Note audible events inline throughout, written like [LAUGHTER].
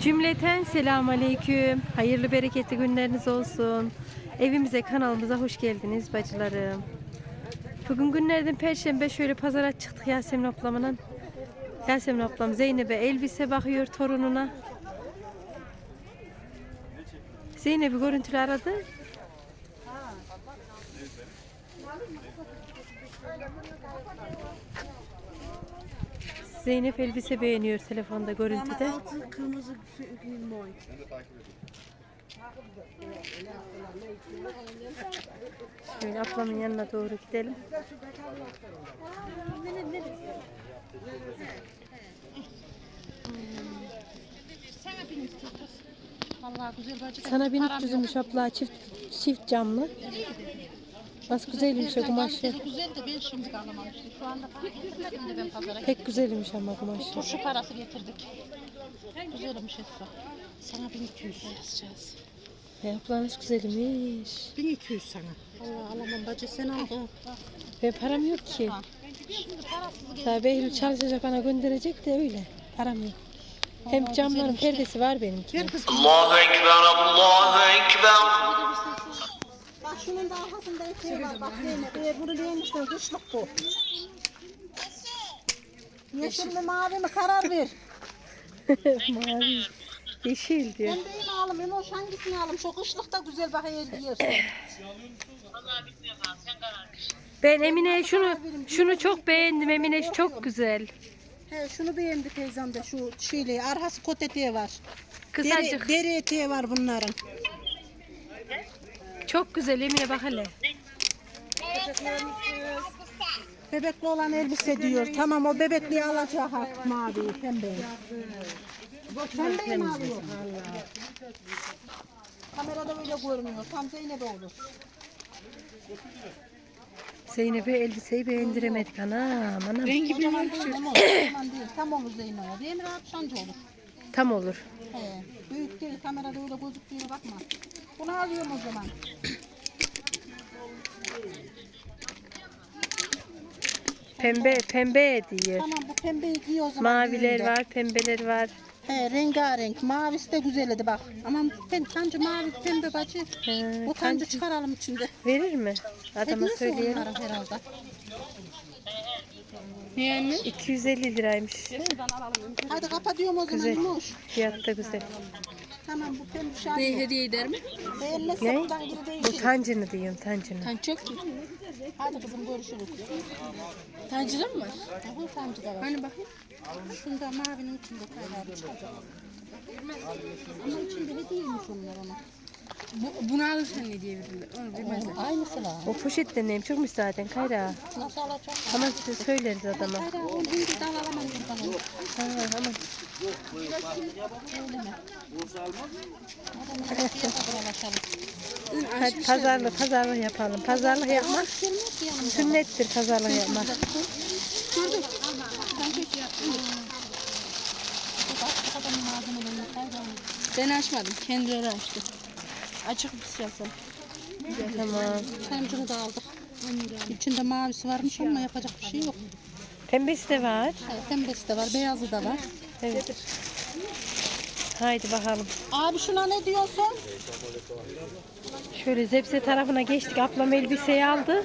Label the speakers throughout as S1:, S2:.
S1: Cümleten selamun aleyküm. Hayırlı bereketli günleriniz olsun. Evimize kanalımıza hoş geldiniz bacılarım. Bugün günlerden perşembe şöyle pazara çıktık Yasemin ablamın. Yasemin ablam Zeynep'e elbise bakıyor torununa. Zeynep'i görüntülü aradı. Zeynep elbise beğeniyor telefonda görüntüde.
S2: Ama altı kırmızı mor.
S1: Şöyle ablamın yanına doğru gidelim.
S2: Vallahi güzel bacı.
S1: Sana 1300'ümüş abla çift çift camlı. Nasıl güzelmiş şey o kumaşı.
S2: Güzel de ben şimdi alamamıştım. Şu anda şimdi ben pazara.
S1: Pek güzelmiş ama kumaşı.
S2: Turşu parası getirdik. Güzelmiş Esra. Sana 1200 yazacağız.
S1: Ayaklarınız güzelmiş.
S2: 1200 sana. Allah alamam bacı sen al.
S1: Ben param yok ki.
S2: Şimdi parasız
S1: Tabii çalışacak bana gönderecek de öyle. Param yok. Hem camların perdesi var benim.
S2: Ver kızım.
S3: Allahu Ekber, Allahu Ekber.
S4: Bak şunun da arkasında eteği var. Bak Zeynep. Eğer bunu beğenmişsen kışlık bu. Yeşil mi mavi mi karar ver.
S1: Mavi. Yeşil diyor.
S4: Ben de yine alım. Emoş hangisini alım? Şu kışlık da güzel bak eğer giyiyorsun.
S1: Ben Emine şunu şunu çok beğendim Emine çok güzel.
S4: He şunu beğendi teyzem de şu şeyle. Arkası kot eteği var.
S1: Kısacık.
S4: Deri, deri eteği var bunların.
S1: Çok güzel Emine bak hele.
S4: Bebekli olan elbise diyor. Tamam o bebekliği alacak artık maviyi pembeyi. Pembeyi mi alıyor? Kamerada öyle görünüyor. Tam Zeynep'e olur.
S1: Zeynep'e elbiseyi beğendiremedik anam anam.
S4: Rengi bir. Tamam değil. Tam olur Zeynep'e. Değil mi rahat olur.
S1: Tam olur.
S4: He. Büyük değil. Kamerada öyle gözüktüğüne bakma. Bunu alıyorum o zaman.
S1: Pembe pembe diyor.
S4: Tamam bu pembeyi giy o zaman.
S1: Maviler
S4: düğünde.
S1: var, pembeler var.
S4: He rengarenk. Mavisi de güzeldi bak. Aman ben tancı mavi pembe bacı.
S1: He,
S4: Bu tancı çıkaralım içinde.
S1: Verir mi? Adama
S4: Hediyesi
S1: söyleyelim.
S4: onlara herhalde.
S1: 250 liraymış.
S4: Hadi kapatıyorum o zaman.
S1: Güzel.
S4: Yumuş.
S1: Fiyat da güzel.
S4: Tamam bu pembe şarkı.
S2: Ne hediye eder mi?
S4: Beğenmezse
S1: Ne?
S4: buradan geri
S1: Bu
S4: değişir.
S1: tancını diyorum tancını.
S2: Tan çok ki.
S4: Hadi kızım görüşürüz.
S2: Tancıda mı var?
S4: Aha tancı da var.
S2: Hani bakayım.
S4: Şunda mavinin içinde kaynar çıkacak. Ama içinde hediyeymiş onlar ona.
S2: Bu, bunu alırsan ne diye verirler? Onu bilmezler.
S4: Aynısı var.
S1: O poşetten neyim çok zaten Kayra.
S4: Nasıl alacak?
S1: Ama size söyleriz adama.
S4: Hayır onu hindi de alalım buradan.
S1: Ha, ama hadi pazarlık pazarlık yapalım. Pazarlık yapmak sünnettir pazarlık yapmak.
S4: Ben pek yaptım.
S2: Ben açmadım. Kendileri açtı. Açık bir şey.
S1: Tamam.
S4: Tancını da aldık. İçinde mavisi varmış ama yapacak bir şey yok.
S1: Pembesi de var.
S4: Evet, pembesi de var, beyazı da var.
S1: Evet. Haydi bakalım.
S4: Abi şuna ne diyorsun?
S1: Şöyle zepse tarafına geçtik. Ablam elbiseyi aldı.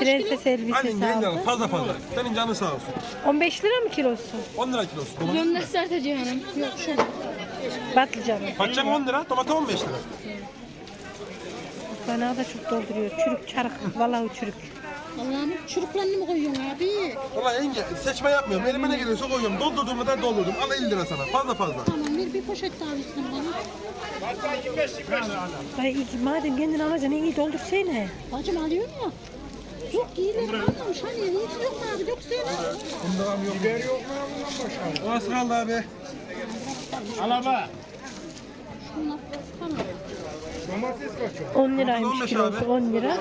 S1: Prenses elbisesi
S5: Aynen yayın
S1: aldı.
S5: fazla fazla. Senin canın sağ olsun.
S1: 15 lira mı kilosu?
S5: 10 lira kilosu.
S2: Bunu nasıl tartacak hanım?
S4: Yok şöyle.
S1: Patlıcanı.
S5: Patlıcan 10 lira, domates 15 lira.
S1: Bana da çok dolduruyor. Çürük çarık. Vallahi çürük.
S4: Allah'ım çürüklerini mi koyuyorsun abi?
S5: Valla yenge seçme yapmıyorum. Elime ne geliyorsa koyuyorum. Doldurduğum kadar doldurdum. Al 50 lira sana. Fazla fazla.
S4: Tamam ver bir poşet daha versin bana.
S1: Ay iyi, madem kendin alacaksın iyi doldursana.
S4: Bacım alıyor mu? Yok giyilir kalmamış hani hiç yok mu abi döksene.
S5: Bundan yok. Biber yok mu? O nasıl kaldı abi?
S4: Şunlar tamam.
S1: 10 liraymış
S5: 15
S1: kilosu
S5: abi.
S1: 10 lira.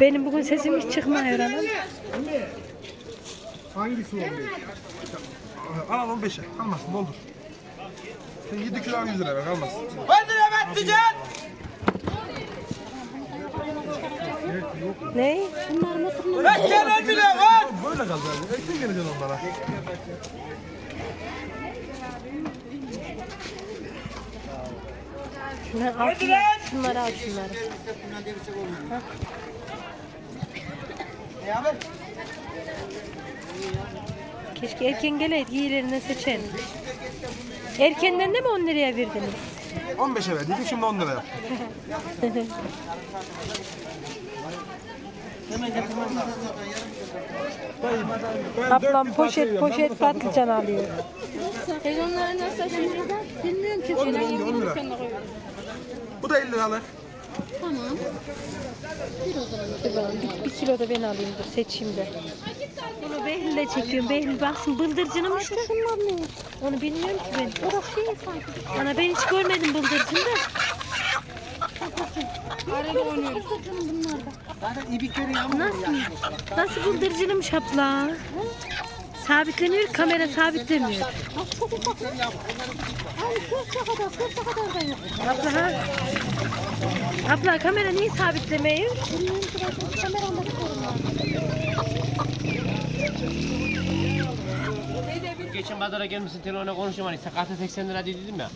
S1: Benim bugün sesim hiç çıkmıyor hanım.
S5: Hangisi oldu? Al al 15'e. Kalmasın doldur. Sen 7 kilo al 100 lira ver kalmasın.
S1: Ne?
S4: Bunlar motorunu
S5: Böyle kaldı abi. Ekmek geleceksin onlara.
S1: Şunları al, şunları, al şunları. Keşke erken geleydi iyilerinden seçelim. Erkenden de mi 10 liraya verdiniz?
S5: 15'e verdiydik şimdi 10 liraya. [LAUGHS] Ben
S1: Ablam poşet poşet.
S5: Ben
S1: patlıcan alıyor.
S4: Sen onları nasıl şimdi bilmiyorum ki.
S5: 10 lira, 10 lira. Bu da 50 liralık.
S4: Tamam.
S1: Dur bakalım, bir, bir kilo da ben alayım dur seçeyim de. Bunu Behlül'le çekiyorum. Behlül baksın bıldırcını mı işte? Onu bilmiyorum ki ben.
S4: Bırak şey sanki.
S1: Ana ben hiç görmedim bıldırcını da.
S4: Arada oynuyoruz. Bunlar da.
S1: Nasıl? Nasıl bıldırcınıymış abla? Sabitleniyor kamera sabitlemiyor.
S4: Çok.
S1: Abla ha? Abla kamera niye sabitlemiyor?
S6: Geçen pazara gelmişsin telefona konuşuyorum hani sakatı 80 lira dedim ya.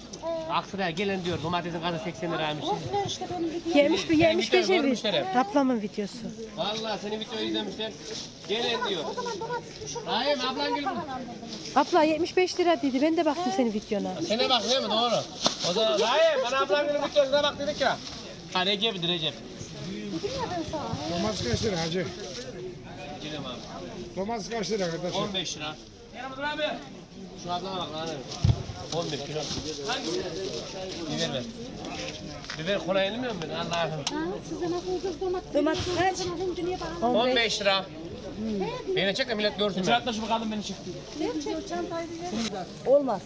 S6: Aksaray'a gelen diyor domatesin katı 80 liraymış.
S4: Olsun işte benim bir
S1: Yemiş yemiş
S6: Yemişler,
S1: şey
S6: görmüşler hep.
S1: Ablamın videosu.
S6: Vallahi senin videoyu izlemişler. Gelen diyor. Hayır ablan gel.
S1: Abla 75 lira dedi. Ben de baktım senin videona.
S6: Sene bak değil mi doğru. O zaman hayır bana ablan gel videosuna bak dedik ya. Ha Recep'di Recep.
S5: Domates kaç lira hacı?
S6: Abi.
S5: Domates kaç lira kardeşim?
S6: 15 lira. Yanımdır abi. Şu ablama bak lan. 11 kilo. Hangisi? Biber ver. Biber kolay yenmiyor mu? Allah'ım.
S4: Size nasıl ucuz domates?
S1: Domates kaç?
S4: Sana hınca niye bana?
S6: 15 lira. Beni çek de millet görsün. Çatla şu bakalım beni çek.
S4: Ne çek çantayı ver.
S2: Olmaz.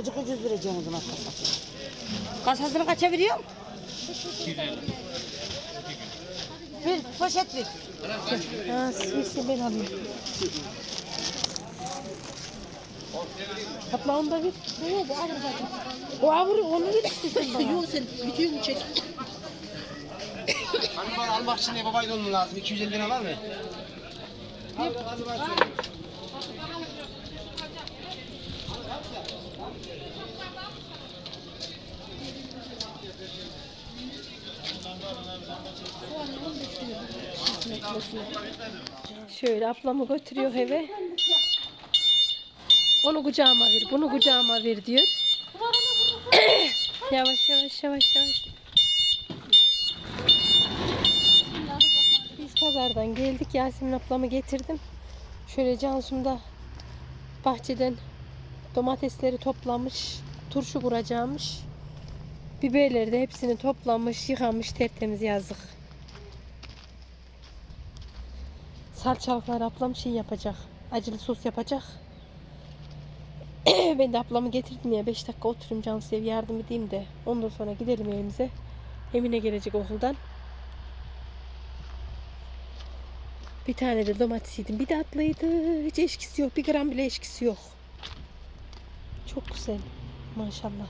S2: Ucuk ucuz vereceğim o zaman kasası. Kasasını kaça veriyorum?
S6: 250.
S2: Bir poşet ver.
S1: Ha, sisi ben alayım. Abla onu da ver.
S4: Bu ağır bacım.
S1: O avru onu ver istiyorsun bana.
S2: Yok sen videomu çek.
S6: Hani bana almak için ne babaydı onun lazım? 250 lira var mı?
S1: Şöyle ablamı götürüyor eve. Onu kucağıma ver, bunu kucağıma ver diyor. [COUGHS] yavaş yavaş yavaş yavaş. Biz pazardan geldik. Yasemin ablamı getirdim. Şöyle Cansu'mda bahçeden domatesleri toplamış. Turşu kuracağımış. Biberleri de hepsini toplamış, yıkamış, tertemiz yazdık. Salçalıklar ablam şey yapacak. Acılı sos yapacak. [CLEARS THROAT] ben de ablamı getirdim ya 5 dakika oturayım Cansu'ya bir yardım edeyim de ondan sonra gidelim evimize. Emine gelecek okuldan. Bir tane de domates yedim. Bir de atlıydı. Hiç eşkisi yok. Bir gram bile eşkisi yok. Çok güzel. Maşallah.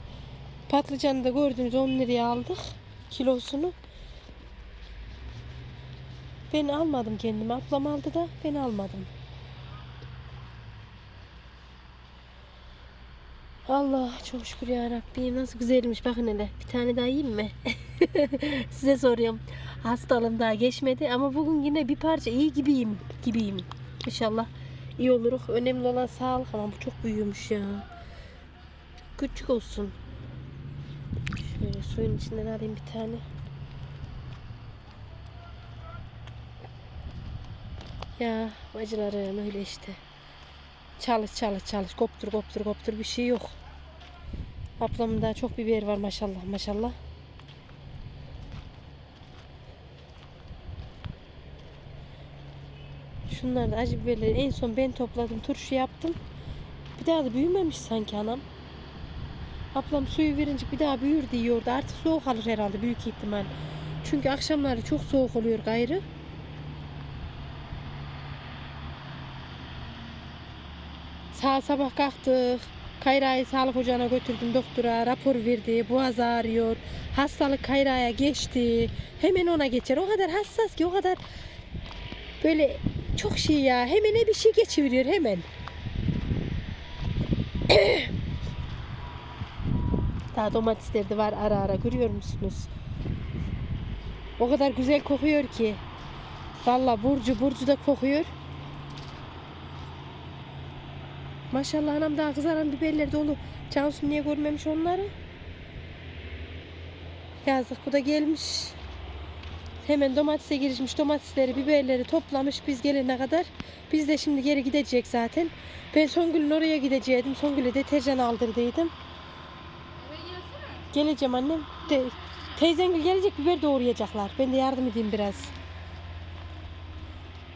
S1: Patlıcanı da gördünüz 10 liraya aldık. Kilosunu. Ben almadım kendime. Ablam aldı da ben almadım. Allah çok şükür ya Rabbim nasıl güzelmiş bakın hele bir tane daha yiyeyim mi? [LAUGHS] Size soruyorum. Hastalığım daha geçmedi ama bugün yine bir parça iyi gibiyim gibiyim. İnşallah iyi oluruz. Önemli olan sağlık ama bu çok büyüyormuş ya. Küçük olsun. Şöyle suyun içinden alayım bir tane. Ya bacılarım öyle işte. Çalış çalış çalış koptur koptur koptur bir şey yok. Ablamın daha çok biber var maşallah maşallah. Şunlar da acı biberleri en son ben topladım turşu yaptım. Bir daha da büyümemiş sanki anam. Ablam suyu verince bir daha büyür diyordu. Artık soğuk alır herhalde büyük ihtimal. Çünkü akşamları çok soğuk oluyor gayrı. Sağ sabah kalktık. Kayra'yı sağlık ocağına götürdüm doktora. Rapor verdi. Boğaz ağrıyor. Hastalık Kayra'ya geçti. Hemen ona geçer. O kadar hassas ki o kadar böyle çok şey ya. Hemen bir şey geçiveriyor hemen. [COUGHS] Daha domatesler de var ara ara görüyor musunuz? O kadar güzel kokuyor ki. Valla burcu burcu da kokuyor. Maşallah anam daha kızaran biberler dolu. Cansu niye görmemiş onları? Yazık bu da gelmiş. Hemen domatese girişmiş. Domatesleri, biberleri toplamış biz gelene kadar. Biz de şimdi geri gidecek zaten. Ben Songül'ün oraya gidecektim. Songül'e deterjan aldırdıydım. Geleceğim annem. De, teyzengil gelecek biber doğrayacaklar. Ben de yardım edeyim biraz.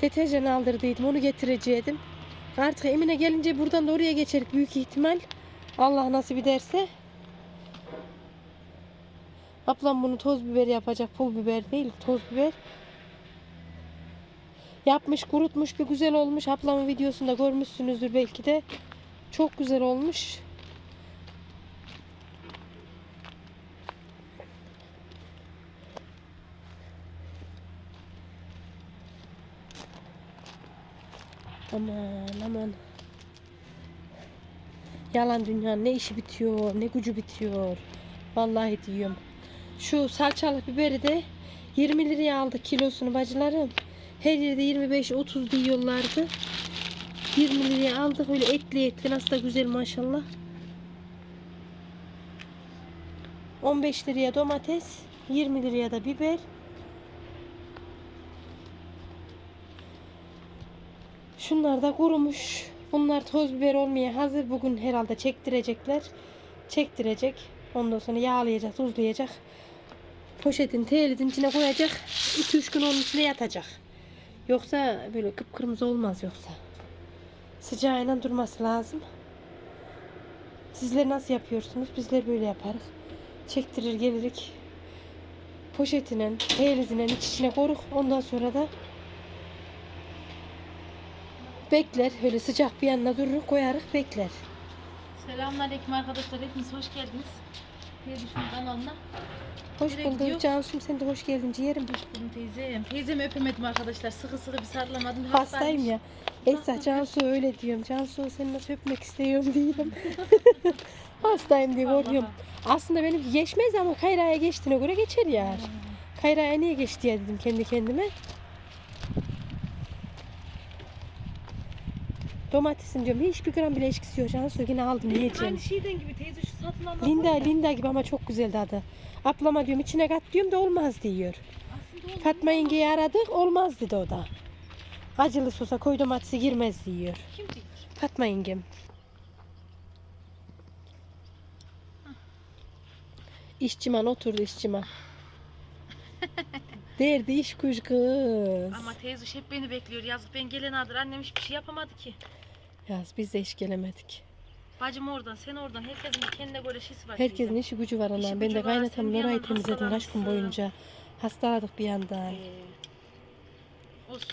S1: Deterjan aldırdıydım. Onu getirecektim. Artık Emine gelince buradan da oraya geçerik büyük ihtimal. Allah nasip ederse. Ablam bunu toz biber yapacak. Pul biber değil, toz biber. Yapmış, kurutmuş bir güzel olmuş. Ablamın videosunda görmüşsünüzdür belki de. Çok güzel olmuş. Aman aman. Yalan dünyanın ne işi bitiyor, ne gücü bitiyor. Vallahi diyorum. Şu salçalı biberi de 20 liraya aldık kilosunu bacılarım. Her yerde 25-30 diyorlardı. 20 liraya aldık öyle etli etli nasıl da güzel maşallah. 15 liraya domates, 20 liraya da biber. Şunlar da kurumuş. Bunlar toz biber olmaya hazır. Bugün herhalde çektirecekler. Çektirecek. Ondan sonra yağlayacak, tuzlayacak. Poşetin telidin içine koyacak. 2-3 gün onun içinde yatacak. Yoksa böyle kıpkırmızı olmaz yoksa. Sıcağıyla durması lazım. Sizler nasıl yapıyorsunuz? Bizler böyle yaparız. Çektirir gelirik. Poşetinin, telidinin iç içine koruk. Ondan sonra da bekler. Öyle sıcak bir yanına durur koyarız bekler.
S2: Selamünaleyküm arkadaşlar. Hepiniz hoş geldiniz. Düşün kanalına.
S1: Hoş
S2: Nereye
S1: bulduk? Cansu'm sen de hoş geldin ciğerim.
S2: Hoş buldum teyzem. Teyzemi öpemedim arkadaşlar. Sıkı sıkı bir sarılamadım.
S1: Hastayım ya. Esra Cansu öyle diyorum. Cansu seni nasıl öpmek istiyorum diyorum. [LAUGHS] Hastayım diye korkuyorum. Aslında benim geçmez ama Kayra'ya geçtiğine göre geçer ya. Kayra'ya niye geçti ya dedim kendi kendime. Domatesin diyorum hiçbir gram bile eşkisi yok. Cansu yine aldım yiyeceğim.
S2: Aynı şeyden gibi teyze şu satın alma.
S1: Linda Linda gibi ama çok güzeldi adı. Ablama diyorum içine kat diyorum da olmaz diyor.
S2: Aslında
S1: Fatma yengeyi aradık olmaz dedi o da. Acılı sosa koy domatesi girmez diyor.
S2: kim diyor?
S1: Fatma yengem. İşçiman oturdu işçiman. [LAUGHS] Derdi iş kuş kız.
S2: Ama teyze hep beni bekliyor. Yazık ben gelen adır. Annem hiçbir şey yapamadı ki.
S1: Yaz biz de iş gelemedik.
S2: Bacım oradan, sen oradan. Herkesin bir kendine göre şeysi var.
S1: Herkesin işi gücü var
S2: İşi
S1: anam. Ben
S2: gücü
S1: de
S2: var,
S1: kaynatamın
S2: sen bir
S1: orayı
S2: yandan
S1: temizledim kaç gün
S2: hastalanmışsın.
S1: boyunca. Hastaladık bir yandan.
S2: Ee, olsun.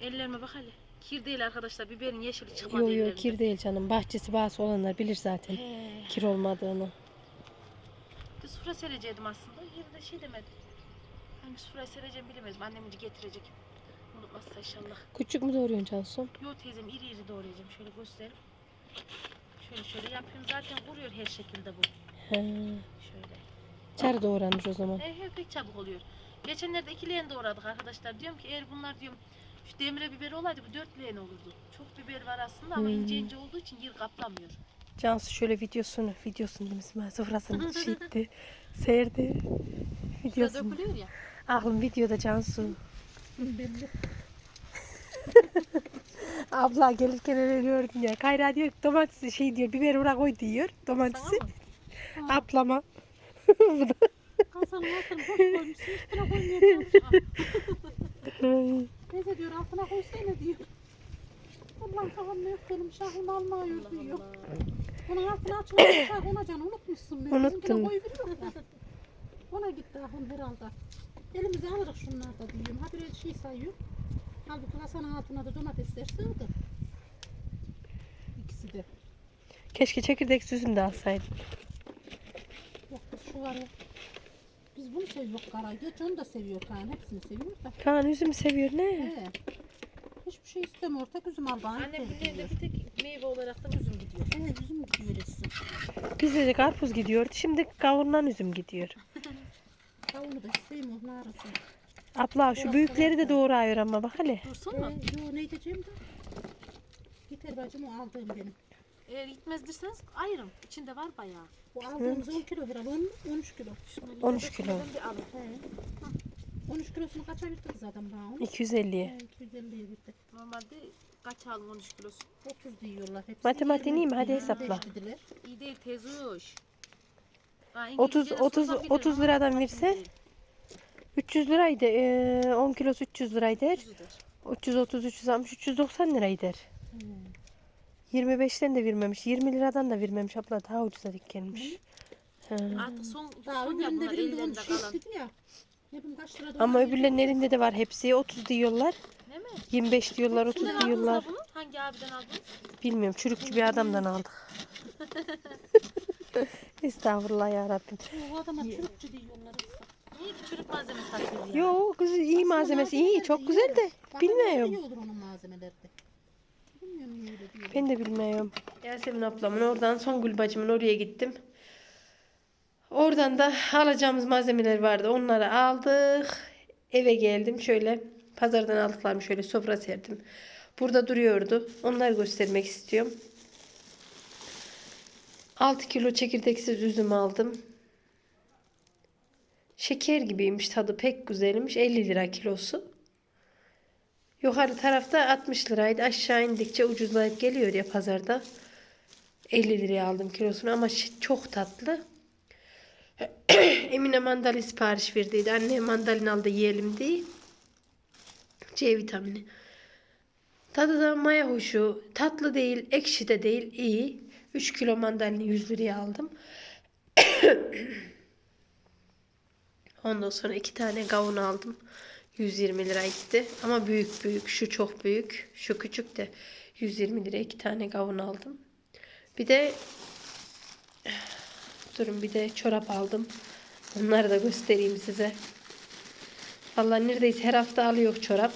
S2: Ellerime bak hele. Kir değil arkadaşlar. Biberin yeşili çıkmadı
S1: Yo yo
S2: ellerinde.
S1: kir değil canım. Bahçesi bağısı olanlar bilir zaten
S2: He.
S1: kir olmadığını.
S2: Bir sufra serecektim aslında. Yerinde şey demedim. Hangi sufrayı sereceğim bilemedim. Annem önce getirecek. Unutmazsa inşallah.
S1: Küçük mü doğruyorsun Cansu?
S2: Yo teyzem iri iri doğrayacağım. Şöyle göstereyim. Şöyle şöyle yapıyorum. Zaten kuruyor her şekilde bu.
S1: He.
S2: Şöyle.
S1: Çarı doğranmış o zaman.
S2: He he pek çabuk oluyor. Geçenlerde iki leğen doğradık arkadaşlar. Diyorum ki eğer bunlar diyorum şu demire biber olaydı bu dört leğen olurdu. Çok biber var aslında ama ince ince olduğu için yer kaplamıyor.
S1: Cansu şöyle videosunu, videosunu demişim sofrasını [LAUGHS] şiitti, serdi.
S2: Şurada
S1: Videosunu.
S2: dökülüyor ya.
S1: Aklım videoda Cansu. [LAUGHS] Abla gelirken öyle gördüm ya. Kayra diyor domatesi şey diyor biber oraya koy diyor domatesi. [LAUGHS] Ablama. [LAUGHS] Bu da-
S4: boş. Üstüne. Neyse diyor altına koysana diyor. Falan ne yok benim şahım almıyor diyor. Bunun altına açılacak şah konacağını unutmuşsun. Ben.
S1: Unuttum.
S4: Bizimkine. Ona gitti ahım herhalde. Elimize alırız şunlar da diyorum. Ha bir şey sayıyor. Halbuki kasanın altına da domatesler sığdı. İkisi de.
S1: Keşke çekirdek süzünü de alsaydım.
S4: Yok kız şu var ya. Biz bunu seviyoruz Karay. Geç onu da seviyor Kaan. Hepsini seviyor da.
S1: Kaan üzümü seviyor ne?
S4: He. Hiçbir şey istemiyor. Tek üzüm al bana.
S2: Annem günlerinde bir tek Meyve olarak da üzüm gidiyor.
S4: Evet üzüm gidiyor etsin.
S1: Bizde de karpuz gidiyor. Şimdi kavurulan üzüm gidiyor.
S4: Kavunu da isteyeyim o narası.
S1: Abla şu büyükleri de doğrayıyor ama bak hele.
S2: Dursun
S4: Ee,
S2: mu?
S4: yo ne diyeceğim de. Yeter bacım o aldığım benim.
S2: Eğer gitmez derseniz ayırın. İçinde var bayağı.
S4: Bu aldığımız 10 kilo herhalde 10, 13 kilo.
S1: 13 kilo.
S2: Ben bir alın.
S4: He. 13 kilosunu kaça verdik zaten bana onu?
S1: 250'ye.
S4: He, 250'ye verdik.
S2: Normalde kaç aldın 13 kilosu?
S4: 30 diyorlar hepsi.
S1: Matematiğin iyi mi? Hadi
S4: 25
S1: hesapla.
S4: dediler.
S2: İyi değil tezuş. Ha,
S1: 30
S2: İngilizce
S1: 30
S2: sorsan bilirim
S1: 30
S2: ama
S1: liradan verse
S2: değil.
S1: 300 liraydı. Ee, 10 kilosu 300 liraydı.
S2: Yüzüdür.
S1: 330 360 390 liraydı. 25'ten de vermemiş. 20 liradan da vermemiş abla. Daha ucuza dik gelmiş. Ha.
S2: Artık son,
S4: Daha
S2: son ya
S4: öbüründe
S2: bunlar
S4: birinde
S2: ellerinde
S4: 13
S2: kalan.
S4: dedi ya. Ne bileyim kaç lira
S1: Ama öbürlerin elinde de var hepsi. 30 diyorlar.
S2: Değil mi?
S1: 25 diyorlar, 30
S2: Kimden aldınız
S1: diyorlar.
S2: da bunu? Hangi abiden aldınız?
S1: Bilmiyorum. Çürükçü bir adamdan aldık. [LAUGHS] Estağfurullah ya Rabbim.
S4: Bu adama Türkçe diyorlar.
S2: İyi bir çürük malzeme satıyor ya.
S1: Yo kız iyi malzemesi iyi. Çok güzel de bilmiyorum.
S4: İyi olur onun malzemeleri de. Bilmiyorum niye öyle diyor.
S1: Ben de bilmiyorum. Yasemin ablamın oradan Songül bacımın oraya gittim. Oradan da alacağımız malzemeler vardı. Onları aldık. Eve geldim. Şöyle pazardan aldıklarımı şöyle sofra serdim. Burada duruyordu. Onları göstermek istiyorum. 6 kilo çekirdeksiz üzüm aldım. Şeker gibiymiş tadı pek güzelmiş. 50 lira kilosu. Yukarı tarafta 60 liraydı. Aşağı indikçe ucuzlayıp geliyor ya pazarda. 50 liraya aldım kilosunu ama çok tatlı. [CLEARS THROAT] Emine mandalina sipariş verdiydi. Anne mandalina aldı yiyelim diye. C vitamini. Tadı da maya hoşu. Tatlı değil, ekşi de değil. iyi. 3 kilo mandalina 100 liraya aldım. [COUGHS] Ondan sonra iki tane kavun aldım. 120 lira gitti. Ama büyük büyük. Şu çok büyük. Şu küçük de 120 lira iki tane kavun aldım. Bir de [SIGHS] durun bir de çorap aldım. Onları da göstereyim size. Vallahi neredeyse her hafta alıyor çorap.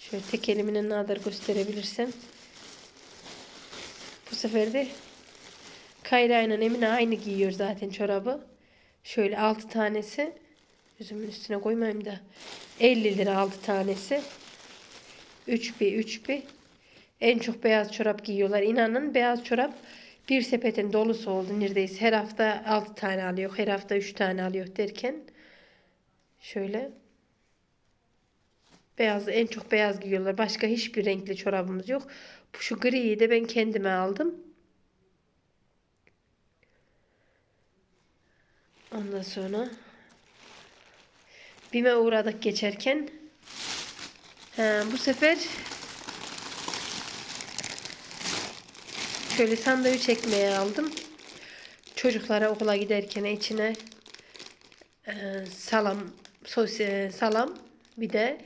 S1: Şöyle tek elimle ne kadar gösterebilirsem. Sefer de Kayra ile Emine aynı giyiyor zaten çorabı. Şöyle 6 tanesi. Üzümün üstüne koymayayım da. 50 lira 6 tanesi. 3 bir 3 bir. En çok beyaz çorap giyiyorlar. İnanın beyaz çorap bir sepetin dolusu oldu neredeyse. Her hafta 6 tane alıyor. Her hafta 3 tane alıyor derken. Şöyle. Beyaz en çok beyaz giyiyorlar. Başka hiçbir renkli çorabımız yok. Şu griyi de ben kendime aldım. Ondan sonra Bime uğradık geçerken. Ha, bu sefer şöyle sandviç ekmeği aldım. Çocuklara okula giderken içine e, salam, sos, e, salam bir de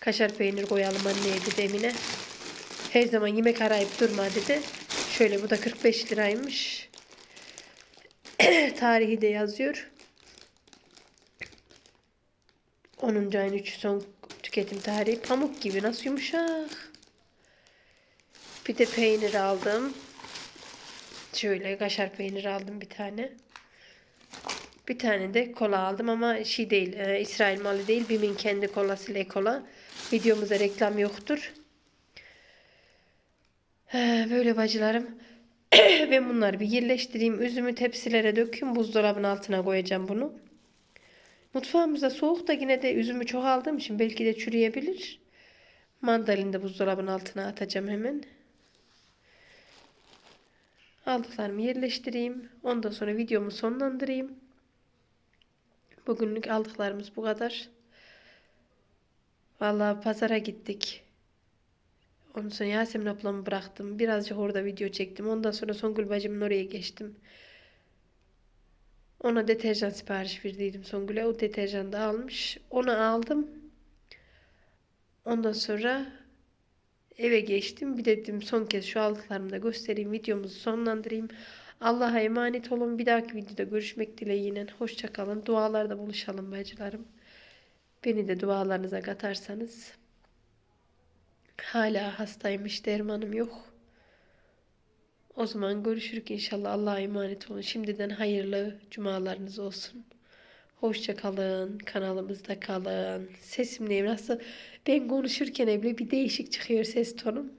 S1: kaşar peynir koyalım anneye dedi Emine. Her zaman yemek arayıp durma dedi. Şöyle bu da 45 liraymış. [CLEARS THROAT] Tarihi de yazıyor. 10. ayın 3 son tüketim tarihi. Pamuk gibi nasıl yumuşak. Bir de peynir aldım. Şöyle kaşar peynir aldım bir tane. Bir tane de kola aldım ama şey değil, e, İsrail malı değil. Bim'in kendi kolası Le Kola. Videomuzda reklam yoktur. Böyle bacılarım. [CLEARS THROAT] ben bunları bir yerleştireyim. Üzümü tepsilere dökeyim. Buzdolabının altına koyacağım bunu. Mutfağımızda soğuk da yine de üzümü çok aldığım için belki de çürüyebilir. Mandalini de buzdolabının altına atacağım hemen. Aldıklarımı yerleştireyim. Ondan sonra videomu sonlandırayım. Bugünlük aldıklarımız bu kadar. Vallahi pazara gittik. Ondan sonra Yasemin ablamı bıraktım. Birazcık orada video çektim. Ondan sonra Songül bacımın oraya geçtim. Ona deterjan sipariş verdiydim Songül'e. O deterjanı da almış. Onu aldım. Ondan sonra eve geçtim. Bir dedim son kez şu aldıklarımı da göstereyim. Videomuzu sonlandırayım. Allah'a emanet olun. Bir dahaki videoda görüşmek dileğiyle. Hoşçakalın. Dualarda buluşalım bacılarım. Beni de dualarınıza katarsanız Hala hastaymış dermanım yok. O zaman görüşürük inşallah. Allah'a emanet olun. Şimdiden hayırlı cumalarınız olsun. Hoşça kalın. Kanalımızda kalın. Sesim ne nasıl? Ben konuşurken bile bir değişik çıkıyor ses tonum.